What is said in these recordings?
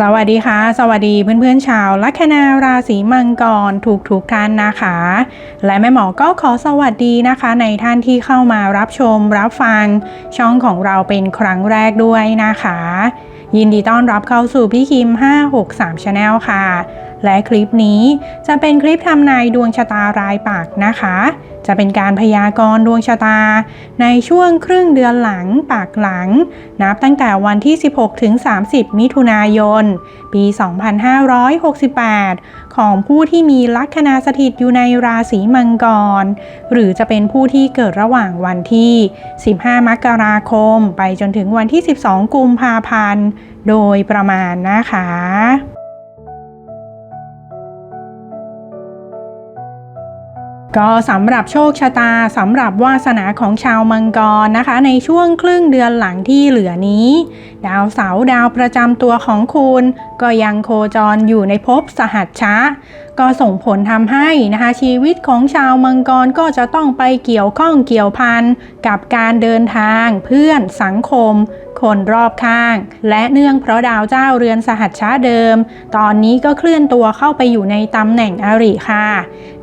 สวัสดีค่ะ สวัสดีเพื่อนๆชาวลัคนาราศีมังกรถูกถูกท่านนะคะ และแม่หมอก็ขอสวัสดีนะคะ ในท่านที่เข้ามารับชมรับฟังช่องของเราเป็นครั้งแรกด้วยนะคะ ยินดีต้อนรับเข้าสู่พี่คิม 563 Channel ค่ะ และคลิปนี้จะเป็นคลิปทำนายดวงชะตารายปากนะคะ จะเป็นการพยากรณ์ดวงชะตา ในช่วงครึ่งเดือนหลังปากหลัง นับตั้งแต่วันที่ 16 ถึง 30 มิถุนายน ปี 2568 ของผู้ที่มีลัคนาสถิตอยู่ในราศีมังกร หรือจะเป็นผู้ที่เกิดระหว่างวันที่ 15 มกราคม ไปจนถึงวันที่ 12 กุมภาพันธ์ โดยประมาณนะคะ ก็สำหรับโชคชะตาสำหรับวาสนาของชาวมังกรนะคะ ในช่วงครึ่งเดือนหลังที่เหลือนี้ ดาวเสาร์ดาวประจำตัวของคุณ ก็ยังโคจรอยู่ในภพสหัชชะก็ส่งผลทำให้นะคะชีวิตของชาวมังกรก็จะต้องไปเกี่ยวข้องเกี่ยวพันกับการเดินทาง เพื่อนสังคม คนรอบข้าง และเนื่องเพราะดาวเจ้าเรือนสหัชชาเดิม ตอนนี้ก็เคลื่อนตัวเข้าไปอยู่ในตำแหน่งอริค่ะ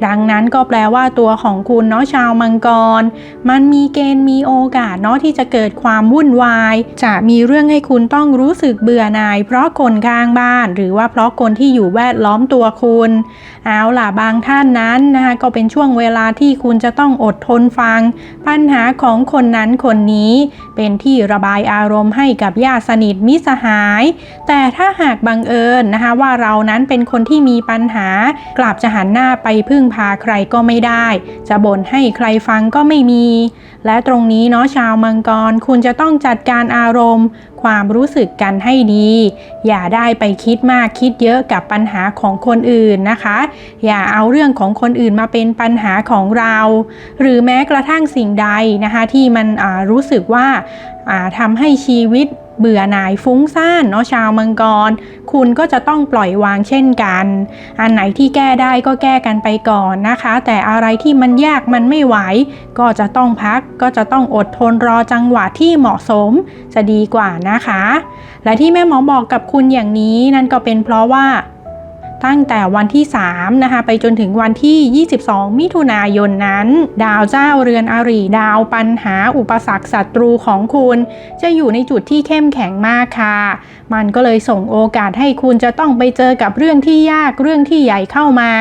ดังนั้นก็แปลว่าตัวของคุณเนาะชาวมังกร มันมีเกณฑ์มีโอกาสเนาะที่จะเกิดความวุ่นวาย จะมีเรื่องให้คุณต้องรู้สึกเบื่อหน่าย เพราะคนข้างบ้าน หรือว่าเพราะคนที่อยู่แวดล้อมตัวคุณเอาล่ะบางท่านนั้นนะคะก็เป็นช่วงเวลาที่คุณจะต้องอดทนฟัง ปัญหาของคนนั้นคนนี้ เป็นที่ระบายอารมณ์ให้กับญาติสนิทมิสหาย แต่ถ้าหากบังเอิญนะคะว่าเรานั้นเป็นคนที่มีปัญหา กลับจะหันหน้าไปพึ่งพาใครก็ไม่ได้ จะบ่นให้ใครฟังก็ไม่มีและตรงนี้เนาะชาวมังกรคุณจะต้องจัดการอารมณ์ ความรู้สึกกันให้ดี อย่าได้ไปคิดมากคิดเยอะกับปัญหาของคนอื่นนะคะ อย่าเอาเรื่องของคนอื่นมาเป็นปัญหาของเรา หรือแม้กระทั่งสิ่งใดนะคะที่มันรู้สึกว่าทำให้ชีวิต เบื่อหน่ายฟุ้งซ่านเนาะชาวมังกร คุณก็จะต้องปล่อยวางเช่นกัน อันไหนที่แก้ได้ก็แก้กันไปก่อนนะคะ แต่อะไรที่มันยากมันไม่ไหว ก็จะต้องพักก็จะต้องอดทนรอจังหวะที่เหมาะสมจะดีกว่านะคะ และที่แม่หมอบอกกับคุณอย่างนี้นั่นก็เป็นเพราะว่า ตั้งแต่วันที่ 3 นะคะ ไปจนถึงวันที่ 22 มิถุนายนนั้น ดาวเจ้าเรือนอรีดาวปัญหาอุปสรรคศัตรูของคุณ จะอยู่ในจุดที่เข้มแข็งมากค่ะ มันก็เลยส่งโอกาสให้คุณจะต้องไปเจอกับเรื่องที่ยากเรื่องที่ใหญ่เข้ามา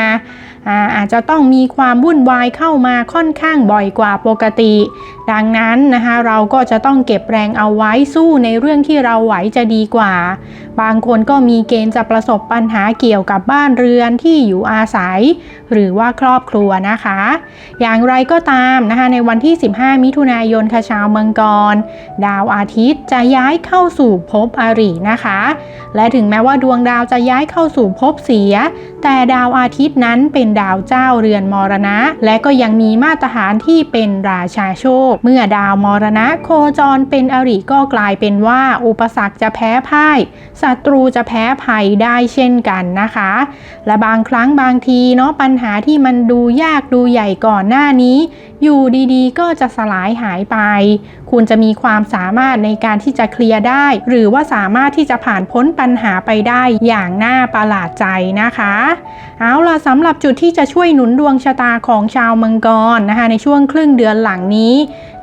อาจจะต้องมีความวุ่นวายเข้ามาค่อนข้างบ่อยกว่าปกติ ดังนั้นนะคะเราก็จะต้องเก็บแรงเอาไว้สู้ในเรื่องที่เราไหวจะดีกว่า บางคนก็มีเกณฑ์จะประสบปัญหาเกี่ยวกับบ้านเรือนที่อยู่อาศัย หรือว่าครอบครัวนะคะ อย่างไรก็ตามนะคะในวันที่ 15 มิถุนายนค่ะชาวมังกร ดาวอาทิตย์จะย้ายเข้าสู่ภพอรินะคะ และถึงแม้ว่าดวงดาวจะย้ายเข้าสู่ภพเสีย แต่ดาวอาทิตย์นั้นเป็นดาวเจ้าเรือนมรณะ และก็ยังมีมาตรฐานที่เป็นราชาโชค เมื่อดาวมรณะโคจรเป็นอริก็กลายเป็นว่า อุปสรรคจะแพ้พ่ายศัตรูจะแพ้ภัยได้เช่นกันนะคะ และบางครั้งบางทีเนาะปัญหาที่มันดูยากดูใหญ่ก่อนหน้านี้ อยู่ดีๆ ก็จะสลายหายไป คุณจะมีความสามารถในการที่จะเคลียร์ได้ หรือว่าสามารถที่จะผ่านพ้นปัญหาไปได้อย่างน่าประหลาดใจนะคะ เอาล่ะสำหรับจุดที่ที่จะช่วยหนุนดวงชะตาของชาวมังกรนะคะในช่วงครึ่งเดือนหลังนี้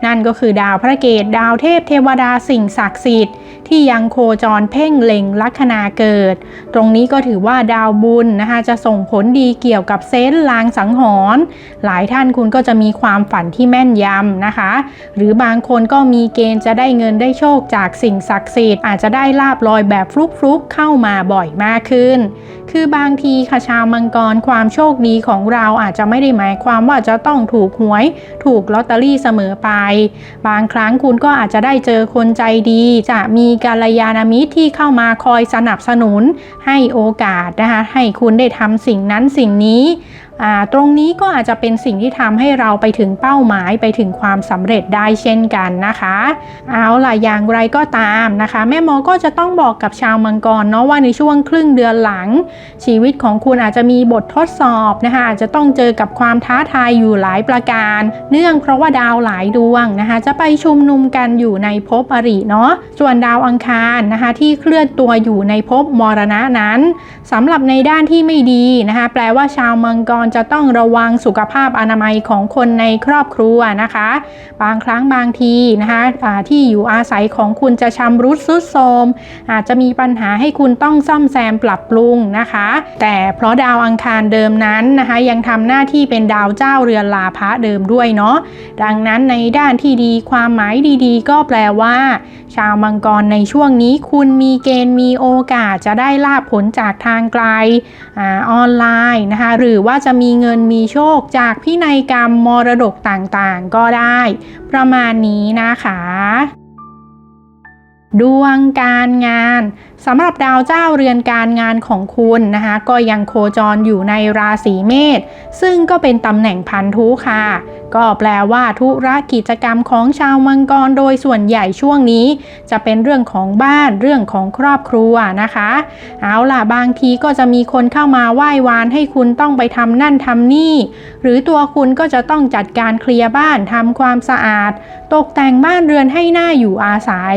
นั่นก็คือดาวพระเกตดาวเทพเทวดาสิ่งศักดิ์สิทธิ์ ที่ยังโคจรเพ่งเล็งลัคนาเกิด ตรงนี้ก็ถือว่าดาวบุญนะคะจะส่งผลดีเกี่ยวกับเซนลางสังหรณ์หลายท่านคุณก็จะมีความฝันที่แม่นยำนะคะ หรือบางคนก็มีเกณฑ์จะได้เงินได้โชคจากสิ่งศักดิ์สิทธิ์อาจจะได้ลาบลอยแบบฟลุกๆเข้ามาบ่อยมากขึ้น คือบางทีค่ะชาวมังกรความโชคดีของเราอาจจะไม่ได้หมายความว่าจะต้องถูกหวย ถูกลอตเตอรี่เสมอไป บางครั้งคุณก็อาจจะได้เจอคนใจดี จะมีกัลยาณมิตรที่เข้ามาคอยสนับสนุน ให้โอกาสนะคะให้คุณได้ทำสิ่งนั้นสิ่งนี้ ตรงนี้ก็อาจจะเป็นสิ่งที่ทำให้เราไปถึงเป้าหมายไปถึงความสำเร็จได้เช่นกันนะคะ เอาล่ะอย่างไรก็ตามนะคะ แม่หมอก็จะต้องบอกกับชาวมังกรเนาะว่าในช่วงครึ่งเดือนหลัง ชีวิตของคุณอาจจะมีบททดสอบนะคะอาจจะต้องเจอกับความท้าทายอยู่หลายประการ เนื่องเพราะว่าดาวหลายดวงนะคะ จะไปชุมนุมกันอยู่ในภพอริเนาะส่วนดาวอังคารนะคะที่เคลื่อนตัวอยู่ในภพมรณะนั้นสำหรับในด้านที่ไม่ดีนะคะ แปลว่าชาวมังกรจะต้องระวังสุขภาพอนามัยของคนในครอบครัวนะคะ บางครั้งบางทีนะคะะที่อยู่อาศัยของคุณจะชำรุดทรุดโทรมอาจจะมีปัญหาให้คุณต้องซ่อมแซมปรับปรุงนะคะ แต่เพราะดาวอังคารเดิมนั้นนะคะ ยังทำหน้าที่เป็นดาวเจ้าเรือนลาภะเดิมด้วยเนาะดังนั้นในด้านที่ดีความหมายดีๆ ก็แปลว่า ชาวมังกรในช่วงนี้คุณมีเกณฑ์มีโอกาสจะได้ลาบผลจากทางไกลอออนไลน์นะคะหรือว่าจะมีเงินมีโชคจากพินัยกรรมมรดกต่างๆ ก็ได้ ประมาณนี้นะคะ ดวงการงาน สำหรับดาวเจ้าเรือนการงานของคุณนะคะ ก็ยังโคจรอยู่ในราศีเมษซึ่งก็เป็นตำแหน่งพันธุค่ะ ก็แปลว่าธุรกิจกรรมของชาวมังกรโดยส่วนใหญ่ช่วงนี้ จะเป็นเรื่องของบ้านเรื่องของครอบครัวนะคะ เอาล่ะบางทีก็จะมีคนเข้ามาไหว้วานให้คุณต้องไปทำนั่นทำนี่ หรือตัวคุณก็จะต้องจัดการเคลียร์บ้านทำความสะอาด ตกแต่งบ้านเรือนให้หน่าอยู่อาศัย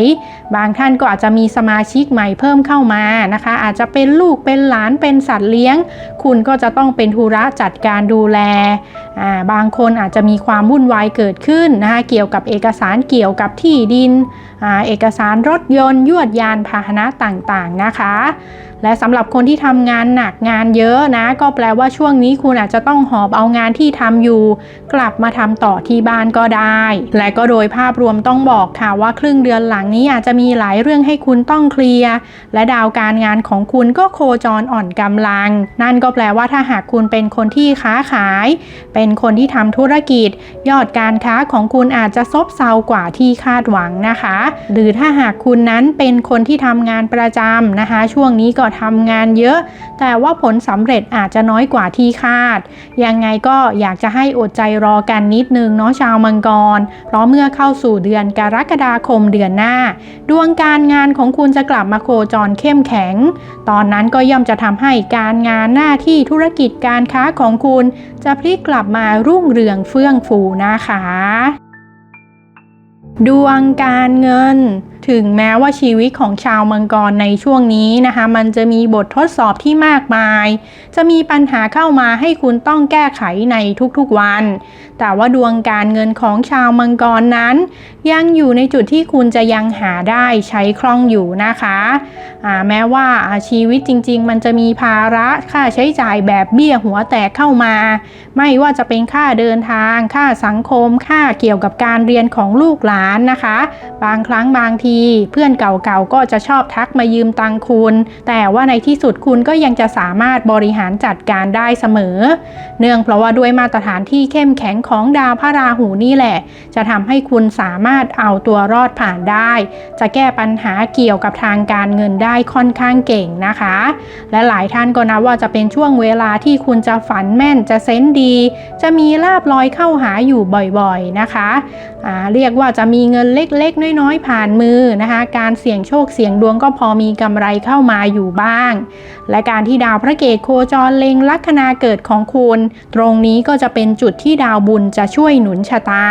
บางท่านก็อาจจะมีสมาชิกใหม่เพิ่มเข้ามานะคะ อาจจะเป็นลูกเป็นหลานเป็นสัตว์เลี้ยง คุณก็จะต้องเป็นธุระจัดการดูแล บางคนอาจจะมีความวุ่นวายเกิดขึ้นนะคะเกี่ยวกับเอกสารเกี่ยวกับที่ดินอเอกสารรถยนต์ยวดยานพาหนะต่างๆนะคะและสำหรับคนที่ทำงานหนักงานเยอะนะ ก็แปลว่าช่วงนี้คุณอาจจะต้องหอบเอางานที่ทำอยู่ กลับมาทำต่อที่บ้านก็ได้ และก็โดยภาพรวมต้องบอกค่ะว่าครึ่งเดือนหลังนี้อาจจะมีหลายเรื่องให้คุณต้องเคลียร์และดาวการงานของคุณก็โคจรอ่อนกำลัง นั่นก็แปลว่าถ้าหากคุณเป็นคนที่ค้าขาย เป็นคนที่ทำธุรกิจ ยอดการค้าของคุณอาจจะซบเซากว่าที่คาดหวังนะคะ หรือถ้าหากคุณนั้นเป็นคนที่ทำงานประจำนะคะ ช่วงนี้ก็ทำงานเยอะ แต่ว่าผลสำเร็จอาจจะน้อยกว่าที่คาด ยังไงก็อยากจะให้อดใจรอกันนิดนึงเนาะชาวมังกร เพราะเมื่อเข้าสู่เดือนกรกฎาคมเดือนหน้า ดวงการงานของคุณจะกลับมาโคจรเข้มแข็ง ตอนนั้นก็ย่อมจะทำให้การงานหน้าที่ธุรกิจการค้าของคุณ จะพลิกกลับมารุ่งเรืองเฟื่องฟูนะคะ ดวงการเงิน ถึงแม้ว่าชีวิตของชาวมังกรในช่วงนี้นะคะ มันจะมีบททดสอบที่มากมาย จะมีปัญหาเข้ามาให้คุณต้องแก้ไขในทุกๆวัน แต่ว่าดวงการเงินของชาวมังกรนั้น ยังอยู่ในจุดที่คุณจะยังหาได้ใช้คล่องอยู่นะคะแม้ว่าชีวิตจริง ๆ มันจะมีภาระค่าใช้จ่ายแบบเบี้ยหัวแตกเข้ามา ไม่ว่าจะเป็นค่าเดินทาง ค่าสังคม ค่าเกี่ยวกับการเรียนของลูกหลานนะคะ บางครั้งบางทีเพื่อนเก่าๆก็จะชอบทักมายืมตังคุณ แต่ว่าในที่สุดคุณก็ยังจะสามารถบริหารจัดการได้เสมอ เนื่องเพราะว่าด้วยมาตรฐานที่เข้มแข็งของดาวพระราหูนี่แหละ จะทำให้คุณสามารถเอาตัวรอดผ่านได้ จะแก้ปัญหาเกี่ยวกับทางการเงินได้ค่อนข้างเก่งนะคะ และหลายท่านก็นับว่าจะเป็นช่วงเวลาที่คุณจะฝันแม่นจะเซนดี จะมีลาบลอยเข้าหาอยู่บ่อยๆนะคะเรียกว่าจะมีีเงินเล็กๆ น้อยๆ ผ่านมือนะคะ การเสี่ยงโชคเสี่ยงดวงก็พอมีกำไรเข้ามาอยู่บ้าง และการที่ดาวพระเกตโคจรเล็งลัคนาเกิดของคุณ ตรงนี้ก็จะเป็นจุดที่ดาวบุญจะช่วยหนุนชะตา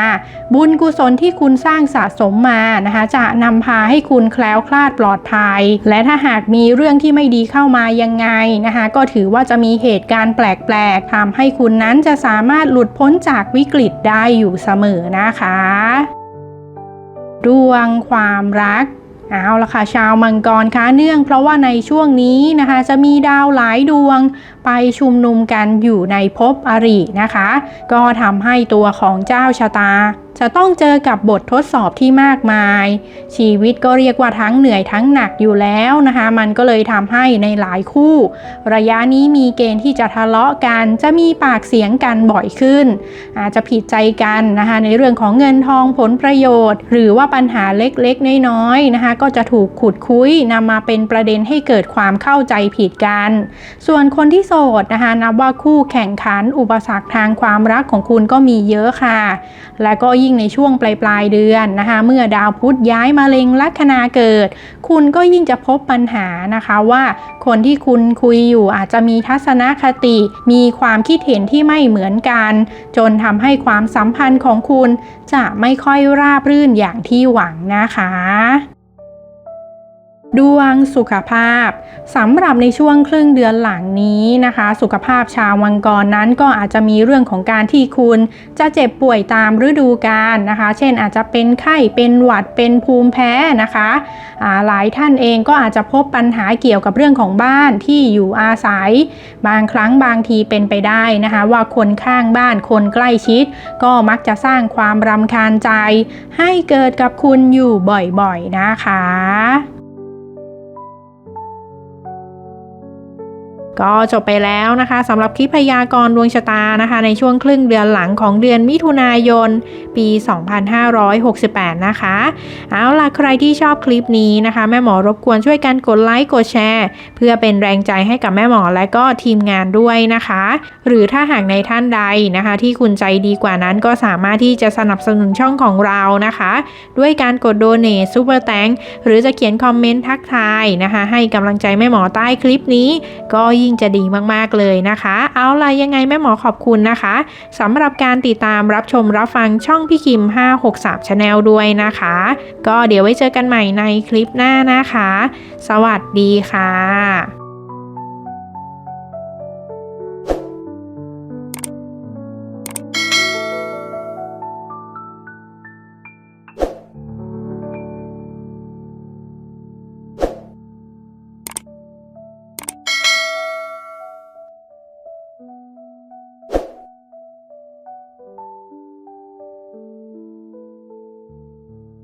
บุญกุศลที่คุณสร้างสะสมมานะคะ จะนำพาให้คุณแคล้วคลาดปลอดภัย และถ้าหากมีเรื่องที่ไม่ดีเข้ามายังไงนะคะ ก็ถือว่าจะมีเหตุการณ์แปลกๆทำให้คุณนั้นจะสามารถหลุดพ้นจากวิกฤตได้อยู่เสมอนะคะ ดวงความรัก เอาละค่ะ ชาวมังกรคะเนื่องเพราะว่าในช่วงนี้นะคะ จะมีดาวหลายดวงไปชุมนุมกันอยู่ในภพอรินะคะ ก็ทำให้ตัวของเจ้าชะตา จะต้องเจอกับบททดสอบที่มากมาย ชีวิตก็เรียกว่าทั้งเหนื่อยทั้งหนักอยู่แล้วนะคะ มันก็เลยทำให้ในหลายคู่ ระยะนี้มีเกณฑ์ที่จะทะเลาะกัน จะมีปากเสียงกันบ่อยขึ้น อาจจะผิดใจกันนะคะ ในเรื่องของเงินทองผลประโยชน์ หรือว่าปัญหาเล็กๆน้อยๆนะคะก็จะถูกขุดคุยนำมาเป็นประเด็นให้เกิดความเข้าใจผิดกัน ส่วนคนที่โสดนะคะนับว่าคู่แข่งขันอุปสรรคทางความรักของคุณก็มีเยอะค่ะ และก็ยิ่งในช่วงปลายปลายเดือนนะคะเมื่อดาวพุธย้ายมาเล็งลัคนาเกิด คุณก็ยิ่งจะพบปัญหานะคะว่า คนที่คุณคุยอยู่อาจจะมีทัศนคติ มีความคิดเห็นที่ไม่เหมือนกัน จนทำให้ความสัมพันธ์ของคุณจะไม่ค่อยราบรื่นอย่างที่หวังนะคะ ดวงสุขภาพสำหรับในช่วงครึ่งเดือนหลังนี้นะคะ สุขภาพชาวมังกรนั้นก็อาจจะมีเรื่องของการที่คุณจะเจ็บป่วยตามฤดูกาลนะคะ เช่นอาจจะเป็นไข้เป็นหวัดเป็นภูมิแพ้นะคะหลายท่านเองก็อาจจะพบปัญหาเกี่ยวกับเรื่องของบ้านที่อยู่อาศัย บางครั้งบางทีเป็นไปได้นะคะ ว่าคนข้างบ้านคนใกล้ชิด ก็มักจะสร้างความรำคาญใจ ให้เกิดกับคุณอยู่บ่อยๆนะคะ ก็จบไปแล้วนะคะสำหรับคลิปพยากรณ์ดวงชะตานะคะ ในช่วงครึ่งเดือนหลังของเดือนมิถุนายน ปี 2568 นะคะ เอาล่ะใครที่ชอบคลิปนี้นะคะ แม่หมอรบกวนช่วยกันกดไลค์กดแชร์ เพื่อเป็นแรงใจให้กับแม่หมอและก็ทีมงานด้วยนะคะ หรือถ้าหากในท่านใดนะคะ ที่คุณใจดีกว่านั้นก็สามารถที่จะสนับสนุนช่องของเรานะคะ ด้วยการกดโดเน t ซูเปอร์แตงหรือจะเขียนคอมเมนต์ทักทายนะคะ ให้กำลังใจแม่หมอใต้คลิปนี้ก็ยิ่งจะดีมากๆเลยนะคะ เอาล่ะยังไงแม่หมอขอบคุณนะคะสำหรับการติดตามรับชมรับฟังช่องพี่คิม 563 Channel ด้วยนะคะ ก็เดี๋ยวไว้เจอกันใหม่ในคลิปหน้านะคะ สวัสดีค่ะ